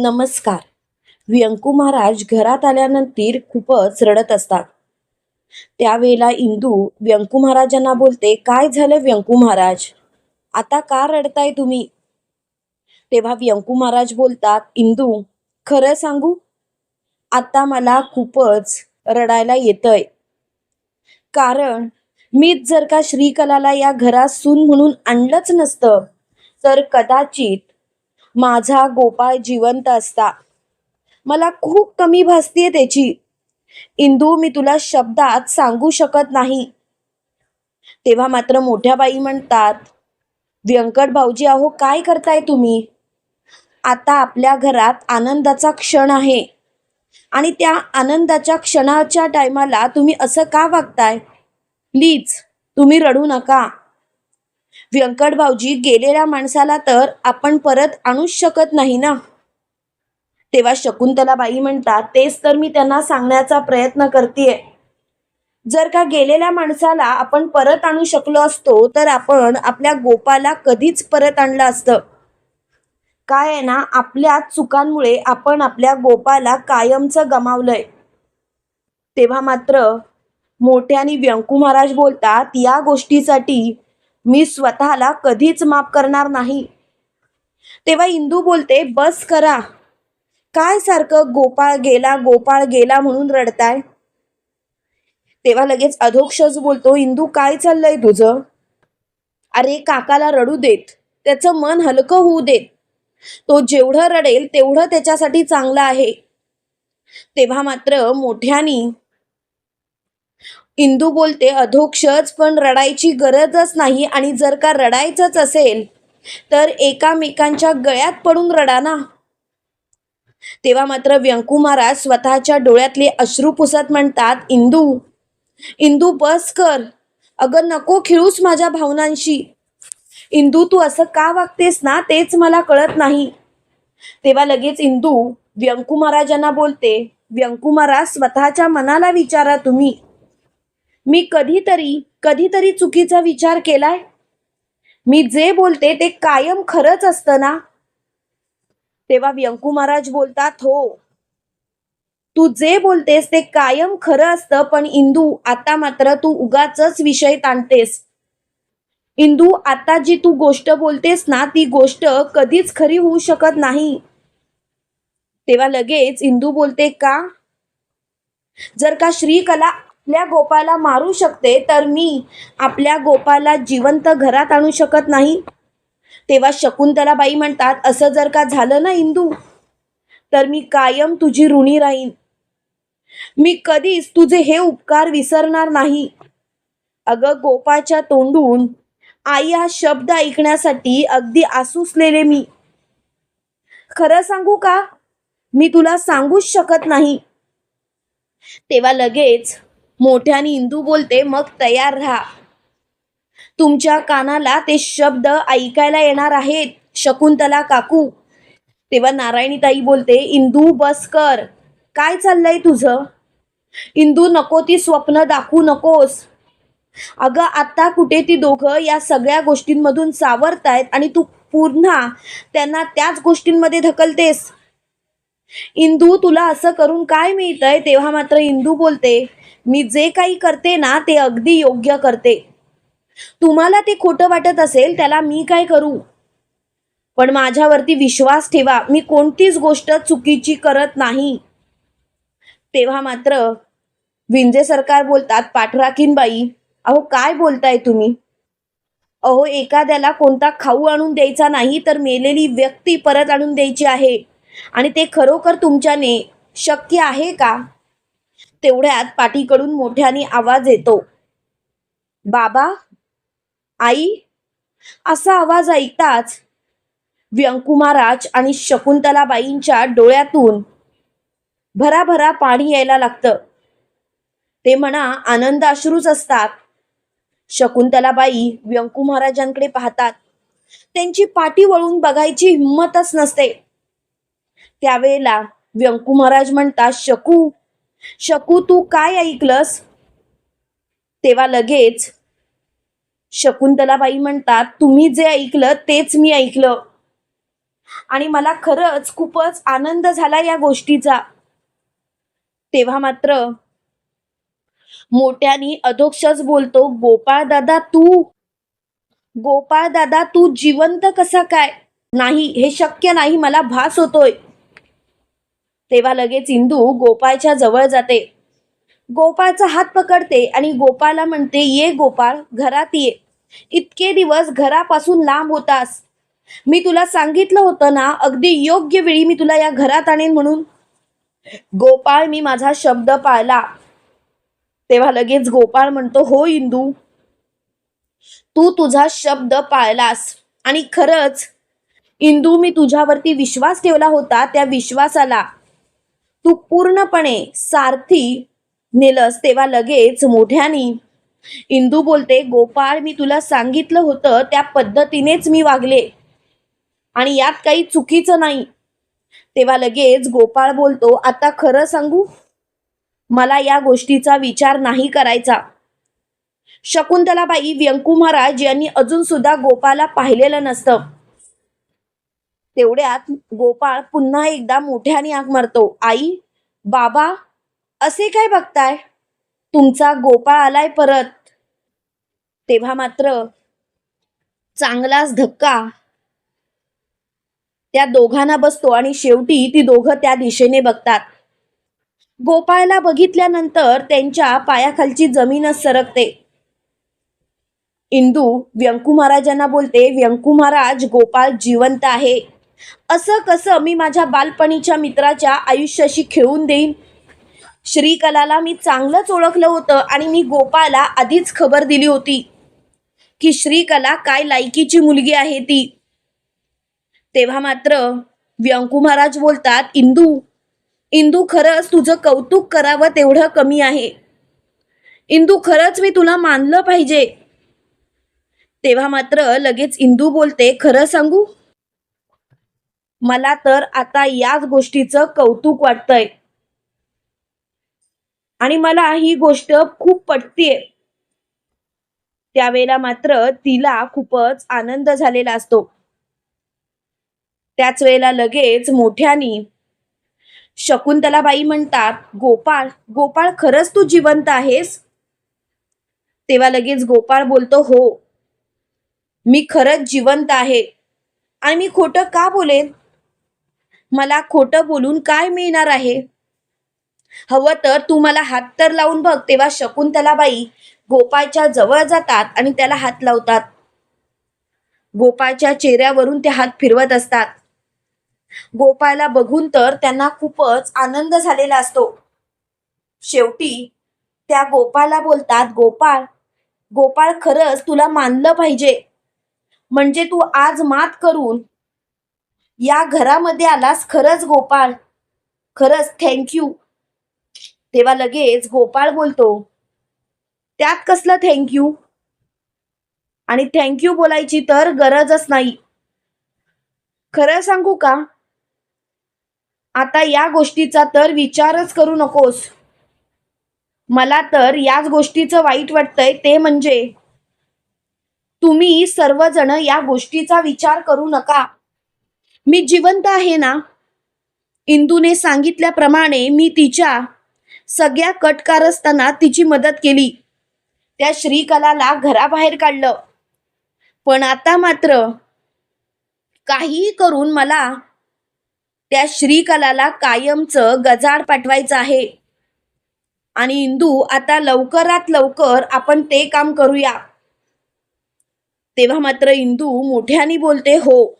नमस्कार. व्यंकू महाराज घरात आल्यानंतर खूपच रडत असतात. त्यावेळेला इंदू व्यंकू महाराजांना बोलते काय झालं व्यंकू महाराज? आता का रडताय तुम्ही? तेव्हा व्यंकू महाराज बोलतात इंदू खरं सांगू? आता मला खूपच रडायला येतंय. कारण मीच जर का श्रीकलाला या घरात सून म्हणून आणलंच नसतं तर कदाचित माझा गोपाळ जिवंत असता. मला खूप कमी भासतीये त्याची. इंदू मी तुला शब्दात सांगू शकत नाही. तेव्हा मात्र मोठ्या बाई म्हणतात व्यंकट भाऊजी अहो काय करताय तुम्ही? आता आपल्या घरात आनंदाचा क्षण आहे. आणि त्या आनंदाच्या क्षणाच्या टायमाला तुम्ही असं का वागताय? प्लीज तुम्ही रडू नका. व्यंकट भाऊजी गेलेल्या माणसाला तर आपण परत आणूच शकत नाही ना? तेव्हा शकुंतला बाई म्हणतात तेच तर मी त्यांना सांगण्याचा प्रयत्न करतेय. जर का गेलेल्या माणसाला आपण परत आणू शकलो असतो तर आपण आपल्या गोपाला कधीच परत आणलं असतं. काय आहे ना आपल्या चुकांमुळे आपण आपल्या गोपाला कायमचं गमावलंय. तेव्हा मात्र मोठ्याने व्यंकू महाराज बोलतात या गोष्टीसाठी मी स्वतःला कधीच माफ करणार नाही. तेव्हा इंदू बोलते बस करा. काय सारखं गोपाळ गेला गोपाळ गेला म्हणून रडताय? तेव्हा लगेच अधोक्षच बोलतो इंदू काय चाललंय तुझं? अरे काकाला रडू देत. त्याचं मन हलकं होऊ देत. तो जेवढं रडेल तेवढं त्याच्यासाठी चांगलं आहे. तेव्हा मात्र मोठ्यानी इंदू बोलते अधोक्षच पण रडायची गरजच नाही आणि जर का रडायचंच असेल तर एकामेकांच्या गळ्यात पडून रडा ना. तेव्हा मात्र व्यंकू महाराज स्वतःच्या डोळ्यातले अश्रू पुसत म्हणतात इंदू इंदू बस कर. अगं नको खिळूस माझ्या भावनांशी. इंदू तू असं का वागतेस ना तेच मला कळत नाही. तेव्हा लगेच इंदू व्यंकू महाराजांना बोलते व्यंकू महाराज स्वतःच्या मनाला विचारा तुम्ही. मी कधीतरी कधीतरी चुकीचा विचार केलाय? मी जे बोलते ते कायम खरंच असतं ना? तेव्हा व्यंकू महाराज बोलतात हो तू जे बोलतेस ते कायम खरं असतं पण इंदू आता मात्र तू उगाच विषय ताणतेस. इंदू आता जी तू गोष्ट बोलतेस ना ती गोष्ट कधीच खरी होऊ शकत नाही. तेव्हा लगेच इंदू बोलते का? जर का श्रीकला आपल्या गोपाला मारू शकते तर मी आपल्या गोपाला जिवंत घरात आणू शकत नाही. तेव्हा शकुंतलाबाई म्हणतात असं जर का झालं ना इंदू तर मी कायम तुझी ऋणी राहीन. मी कधीच तुझे हे उपकार विसरणार नाही. अगं गोपाच्या तोंडून आई हा शब्द ऐकण्यासाठी अगदी आसुसलेले मी. खरं सांगू का? मी तुला सांगूच शकत नाही. तेव्हा लगेच मोठ्याने इंदू बोलते मग तयार राहा. तुमच्या कानाला ते शब्द ऐकायला येणार आहेत. शकुंतला काकू तेव्हा नारायणीताई बोलते इंदू बस कर. काय चाललंय तुझं? इंदू नको ती स्वप्न दाखवू नकोस. अगं आता कुठे ती दोघं या सगळ्या गोष्टींमधून सावरतायत आणि तू पुन्हा त्यांना त्याच गोष्टींमध्ये ढकलतेस. इंदू तुला असं करून काय मिळतंय? तेव्हा मात्र इंदू बोलते मी जे काही करते ना ते अगदी योग्य करते. तुम्हाला ते खोटं वाटत असेल त्याला मी काय करू? पण माझ्यावरती विश्वास ठेवा मी कोणतीच गोष्ट चुकीची करत नाही. तेव्हा मात्र विंजे सरकार बोलतात पाठराखीनबाई अहो काय बोलताय तुम्ही? अहो एखाद्याला कोणता खाऊ आणून द्यायचा नाही तर मेलेली व्यक्ती परत आणून द्यायची आहे. आणि ते खरोखर तुमच्याने शक्य आहे का? तेवढ्यात पाठीकडून मोठ्याने आवाज येतो. बाबा आई असा आवाज ऐकताच व्यंकू महाराज आणि शकुंतलाबाईंच्या डोळ्यातून भराभरा पाणी यायला लागतं. ते म्हणा आनंद अश्रूच असतात. शकुंतलाबाई व्यंकू महाराजांकडे पाहतात. त्यांची पाठी वळून बघायची हिंमतच नसते. त्यावेळेला व्यंकू महाराज म्हणतात शकू शकू तू काय ऐकलंस? तेव्हा लगेच शकुंतलाबाई म्हणतात तुम्ही जे ऐकलं तेच मी ऐकलं. आणि मला खरंच खूपच आनंद झाला या गोष्टीचा. तेव्हा मात्र मोठ्यानी अधोक्षच बोलतो गोपाळ दादा तू गोपाळ दादा तू जिवंत कसा काय? नाही हे शक्य नाही मला भास होतोय. तेव्हा लगेच इंदू गोपाळच्या जवळ जाते. गोपाळचा हात पकडते आणि गोपाळला म्हणते ये गोपाळ घरात ये. इतके दिवस घरापासून लांब होतास. मी तुला सांगितलं होतं ना अगदी योग्य वेळी मी तुला या घरात आणेन म्हणून. गोपाळ मी माझा शब्द पाळला. तेव्हा लगेच गोपाळ म्हणतो हो इंदू तू तुझा शब्द पाळलास. आणि खरंच इंदू मी तुझ्यावरती विश्वास ठेवला होता त्या विश्वासाला. तू पूर्णपणे सारथी नेलस तेव्हा लगेच मोठ्यानी इंदू बोलते गोपाळ मी तुला सांगितलं होतं त्या पद्धतीनेच मी वागले. आणि यात काही चुकीचं नाही. तेव्हा लगेच गोपाळ बोलतो आता खरं सांगू? मला या गोष्टीचा विचार नाही करायचा. शकुंतलाबाई व्यंकू महाराज यांनी अजून सुद्धा गोपाला पाहिलेलं नसतं. तेवढ्यात गोपाळ पुन्हा एकदा मोठ्याने आग मारतो. आई बाबा असे काय बघताय? तुमचा गोपाळ आलाय परत. तेव्हा मात्र चांगलाच धक्का त्या दोघांना बसतो आणि शेवटी ती दोघं त्या दिशेने बघतात. गोपाळला बघितल्यानंतर त्यांच्या पायाखालची जमीनच सरकते. इंदू व्यंकू महाराजांना बोलते व्यंकू महाराज गोपाळ जिवंत आहे. असं कसं मी माझ्या बालपणीच्या मित्राच्या आयुष्याशी खेळून देईन? श्रीकलाला मी चांगलंच ओळखलं होतं आणि मी गोपाला आधीच खबर दिली होती की श्रीकला काय लायकीची मुलगी आहे ती. तेव्हा मात्र व्यंकू महाराज बोलतात इंदू इंदू खरंच तुझं कौतुक करावं तेवढं कमी आहे. इंदू खरंच मी तुला मानलं पाहिजे. तेव्हा मात्र लगेच इंदू बोलते खरं सांगू? मला तर आता याच गोष्टीचं कौतुक वाटतंय. आणि मला ही गोष्ट खूप पटतीये. त्यावेळेला मात्र तिला खूपच आनंद झालेला असतो. त्याच वेळेला लगेच मोठ्यानी शकुंतलाबाई म्हणतात गोपाळ गोपाळ खरंच तू जिवंत आहेस? तेव्हा लगेच गोपाळ बोलतो हो मी खरंच जिवंत आहे. आणि मी खोटं का बोलेन? मला खोटं बोलून काय मिळणार आहे? हवं तर तू मला हात तर लावून बघ तेव्हा शकुंतलाबाई गोपाळच्या जवळ जातात आणि त्याला हात लावतात. गोपाळच्या चेहऱ्यावरून ते हात फिरवत असतात. गोपाळला बघून तर त्यांना खूपच आनंद झालेला असतो. शेवटी त्या गोपाळला बोलतात गोपाळ गोपाळ खरंच तुला मानलं पाहिजे. म्हणजे तू आज मात करून या घरामध्ये आलास खरंच गोपाळ. खरंच थँक्यू तेव्हा लगेच गोपाळ बोलतो त्यात कसलं थँक्यू आणि थँक्यू बोलायची तर गरजच नाही. खरं सांगू का? आता या गोष्टीचा तर विचारच करू नकोस. मला तर याच गोष्टीचं वाईट वाटतंय ते म्हणजे तुम्ही सर्वजण या गोष्टीचा विचार करू नका. मी जिवंत आहे ना? इंदूने सांगितल्याप्रमाणे मी तिच्या सगळ्या कटकारस्थाना तिची मदत केली. त्या श्रीकलाला घराबाहेर काढलं. पण आता मात्र काहीही करून मला त्या श्रीकलाला कायमचं गजाड पाठवायचं आहे. आणि इंदू आता लवकरात लवकर आपण ते काम करूया. तेव्हा मात्र इंदू मोठ्याने बोलते हो.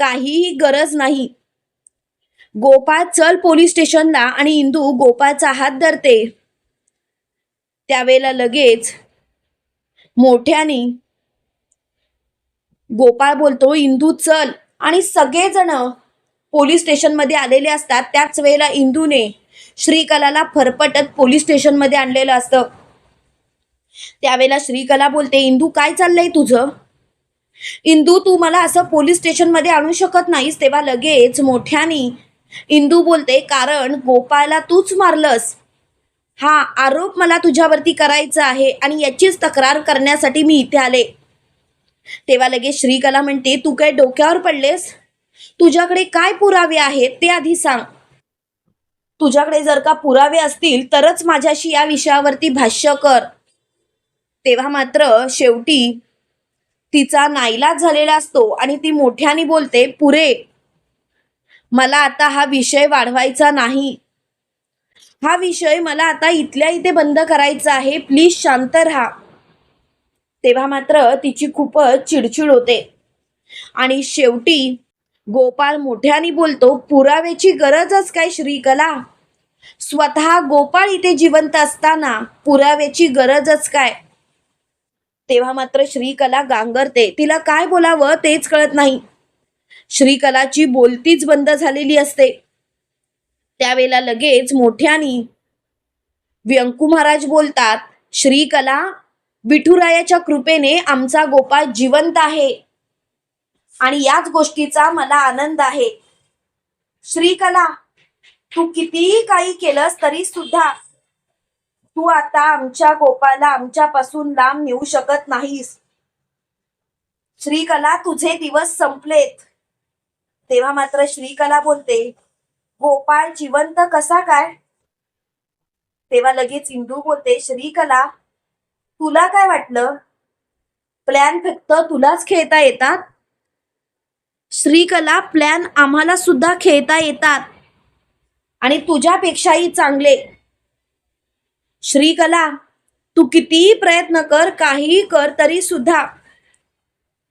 काहीही गरज नाही. गोपाळ चल पोलीस स्टेशनला आणि इंदू गोपाळचा हात धरते. त्यावेळेला लगेच मोठ्याने गोपाळ बोलतो इंदू चल. आणि सगळेजण पोलीस स्टेशनमध्ये आलेले असतात. त्याच वेळेला इंदूने श्रीकलाला फरफटत पोलीस स्टेशनमध्ये आणलेलं असतं. त्यावेळेला श्रीकला बोलते इंदू काय चाललंय तुझं? इंदू तू मला असं पोलीस स्टेशनमध्ये आणू शकत नाहीस तेव्हा लगेच मोठ्यानी इंदू बोलते कारण गोपाळला तूच मारलंस. हा आरोप मला तुझ्यावरती करायचा आहे आणि याचीच तक्रार करण्यासाठी मी इथे आले. तेव्हा लगेच श्रीकला म्हणते तू काय डोक्यावर पडलेस? तुझ्याकडे काय पुरावे आहेत ते आधी सांग. तुझ्याकडे जर का पुरावे असतील तरच माझ्याशी या विषयावरती भाष्य कर. तेव्हा मात्र शेवटी तिचा नाईलाज झालेला असतो आणि ती मोठ्याने बोलते पुरे मला आता हा विषय वाढवायचा नाही. हा विषय मला आता इथल्या इथे बंद करायचा आहे. प्लीज शांत राहा. तेव्हा मात्र तिची खूपच चिडचिड होते. आणि शेवटी गोपाळ मोठ्याने बोलतो पुराव्याची गरजच काय श्रीकला? स्वतः गोपाळ इथे जिवंत असताना पुराव्याची गरजच काय? तेव्हा मात्र श्रीकला गांगरते. तिला काय बोलावं तेच कळत नाही. श्रीकलाची बोलतीच बंद झालेली असते. त्यावेळेला लगेच मोठ्यानी व्यंकू महाराज बोलतात श्रीकला विठुरायाच्या कृपेने आमचा गोपाळ जिवंत आहे. आणि याच गोष्टीचा मला आनंद आहे. श्रीकला तू कितीही काही केलंस तरी सुद्धा तू आता आमच्या गोपाला आमच्यापासून लांब नेऊ शकत नाहीस. श्रीकला तुझे दिवस संपलेत. तेव्हा मात्र श्रीकला बोलते गोपाळ जिवंत कसा काय? तेव्हा लगेच इंदू बोलते श्रीकला तुला काय वाटलं? प्लॅन फक्त तुलाच खेळता येतात? श्रीकला प्लॅन आम्हाला सुद्धा खेळता येतात. आणि तुझ्यापेक्षाही चांगले. श्रीकला तू कितीही प्रयत्न कर काहीही कर तरी सुद्धा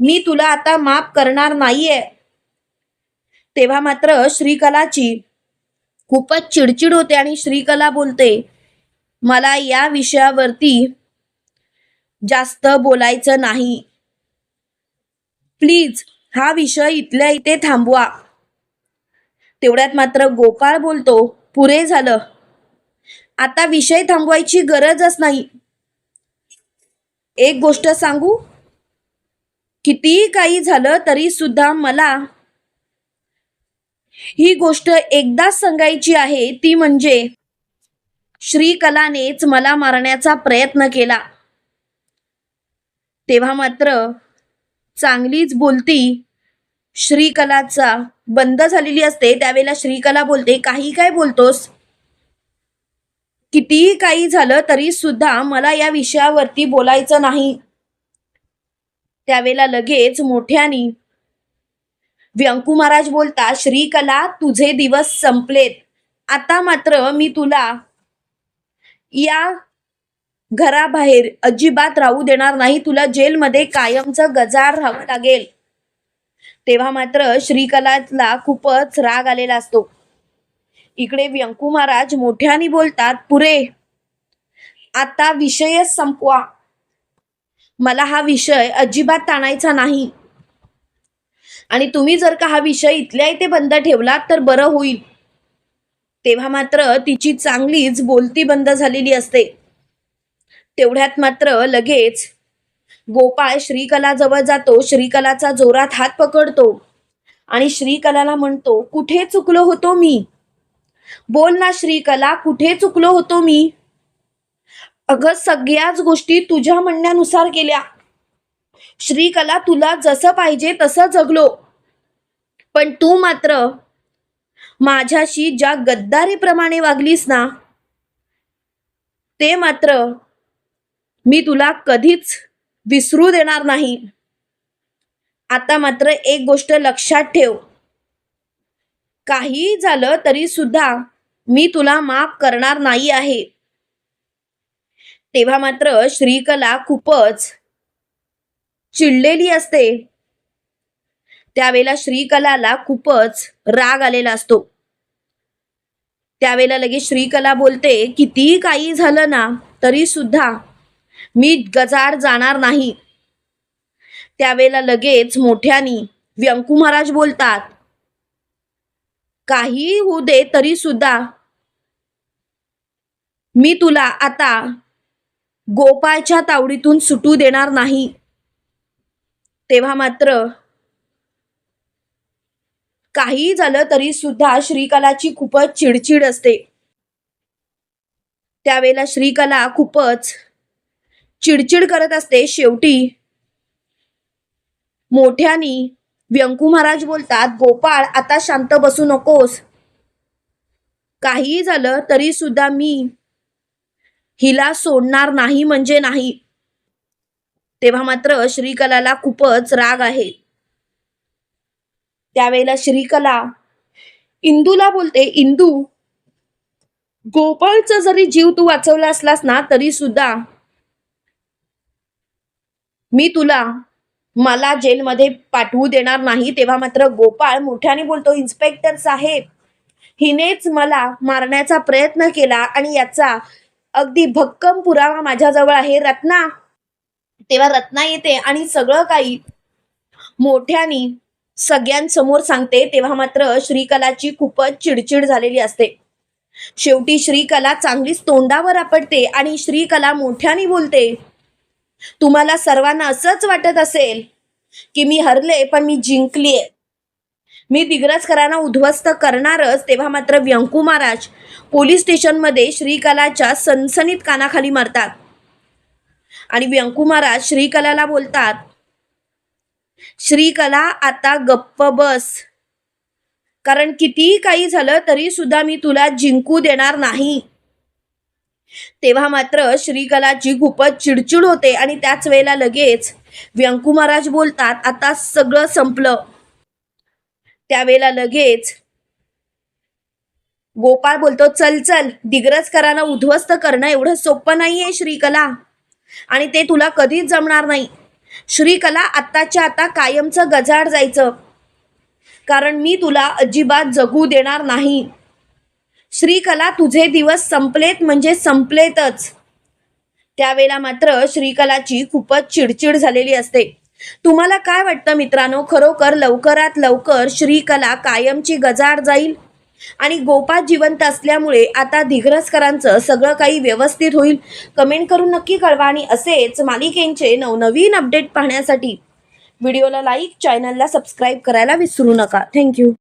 मी तुला आता माफ करणार नाहीये. तेव्हा मात्र श्रीकलाची खूपच चिडचिड होते आणि श्रीकला बोलते मला या विषयावरती जास्त बोलायचं नाही. प्लीज हा विषय इथल्या इथे थांबवा. तेवढ्यात मात्र गोपाळ बोलतो पुरे झालं. आता विषय थांबवायची गरजच नाही. एक गोष्ट सांगू? कितीही काही झालं तरी सुद्धा मला ही गोष्ट एकदाच सांगायची आहे ती म्हणजे श्रीकलानेच मला मारण्याचा प्रयत्न केला. तेव्हा मात्र चांगलीच बोलती श्रीकलाचा बंद झालेली असते त्यावेळेला श्रीकला बोलते काही काय बोलतोस? कितीही काही झालं तरी सुद्धा मला या विषयावरती बोलायचं नाही. त्यावेळेला लगेच मोठ्यानी व्यंकू महाराज बोलता श्रीकला तुझे दिवस संपलेत. आता मात्र मी तुला या घराबाहेर अजिबात राहू देणार नाही. तुला जेलमध्ये कायमचं गजार राहावं लागेल. तेव्हा मात्र श्रीकलाला खूपच राग आलेला असतो. इकडे व्यंकू महाराज मोठ्याने बोलतात पुरे आता विषयच संपवा. मला हा विषय अजिबात ताणायचा नाही. आणि तुम्ही जर का हा विषय इथल्या इथे बंद ठेवलात तर बरं होईल. तेव्हा मात्र तिची चांगलीच बोलती बंद झालेली असते. तेवढ्यात मात्र लगेच गोपाळ श्रीकला जवळ जातो श्रीकलाचा जोरात हात पकडतो आणि श्रीकलाला म्हणतो कुठे चुकलो होतो मी? बोल ना श्रीकला कुठे चुकलो होतो मी? अगं सगळ्याच गोष्टी तुझ्या म्हणण्यानुसार केल्या. श्रीकला तुला जसं पाहिजे तसं जगलो. पण तू मात्र माझ्याशी ज्या गद्दारीप्रमाणे वागलीस ना ते मात्र मी तुला कधीच विसरू देणार नाही. आता मात्र एक गोष्ट लक्षात ठेव. काही झालं तरी सुद्धा मी तुला माफ करणार नाही आहे. तेव्हा मात्र श्रीकला खूपच चिडलेली असते. त्यावेळेला श्रीकलाला खूपच राग आलेला असतो. त्यावेळेला लगेच श्रीकला बोलते कितीही काही झालं ना तरी सुद्धा मी गजार जाणार नाही. त्यावेळेला लगेच मोठ्यानी व्यंकू महाराज बोलतात काही होऊ दे तरी सुद्धा. मी तुला आता गोपाळच्या तावडीतून सुटू देणार नाही. तेव्हा मात्र काही झालं तरी सुद्धा श्रीकलाची खूपच चिडचिड असते. त्यावेळेला श्रीकला खूपच चिडचिड करत असते. शेवटी मोठ्यानी व्यंकू महाराज बोलतात गोपाळ आता शांत बसू नकोस. काहीही झालं तरी सुद्धा मी हिला सोडणार नाही म्हणजे नाही. तेव्हा मात्र श्रीकलाला खूपच राग आहे. त्यावेळेला श्रीकला इंदूला बोलते इंदू गोपाळचा जरी जीव तू वाचवला असलास ना तरी सुद्धा मी तुला मला जेलमध्ये पाठवू देणार नाही तेव्हा मात्र गोपाळ मोठ्याने बोलतो इन्स्पेक्टर साहेब हिनेच मला मारण्याचा प्रयत्न केला आणि याचा अगदी भक्कम पुरावा माझ्याजवळ आहे. रत्ना. तेव्हा रत्ना येते आणि सगळं काही मोठ्याने सगळ्यांसमोर सांगते. तेव्हा मात्र श्रीकलाची खूपच चिडचिड झालेली असते. शेवटी श्रीकला चांगलीच तोंडावर आपटते आणि श्रीकला मोठ्याने बोलते तुम्हाला सर्वांना असंच वाटत असेल की मी हरले पण मी जिंकलीये. मी दिग्रजकरांना उद्ध्वस्त करणारच तेव्हा मात्र व्यंकू महाराज पोलीस स्टेशनमध्ये श्रीकलाच्या सनसनीत कानाखाली मारतात. आणि व्यंकू महाराज श्रीकलाला बोलतात श्रीकला आता गप्प बस. कारण कितीही काही झालं तरी सुद्धा मी तुला जिंकू देणार नाही. तेव्हा मात्र श्रीकलाची खूपच चिडचिड होते आणि त्याच वेळेला लगेच व्यंकू महाराज बोलतात आता सगळं संपलं. त्यावेळेला लगेच गोपाळ बोलतो चल चल दिग्रजकरांना उद्ध्वस्त करणं एवढं सोपं नाहीये श्रीकला आणि ते तुला कधीच जमणार नाही. श्रीकला आत्ताच्या आता कायमचं गजाड जायचं कारण मी तुला अजिबात जगू देणार नाही. श्रीकला तुझे दिवस संपलेत म्हणजे संपलेतच. त्यावेळेला मात्र श्रीकलाची खूपच चिडचिड झालेली असते. तुम्हाला काय वाटतं मित्रांनो? खरोखर लवकरात लवकर श्रीकला कायमची गजाड जाईल? आणि गोपात जिवंत असल्यामुळे आता दिग्रसकरांचं सगळं काही व्यवस्थित होईल? कमेंट करून नक्की कळवा आणि असेच मालिकेंचे नवनवीन अपडेट पाहण्यासाठी. व्हिडिओला लाईक चॅनलला सबस्क्राईब करायला विसरू नका. थँक्यू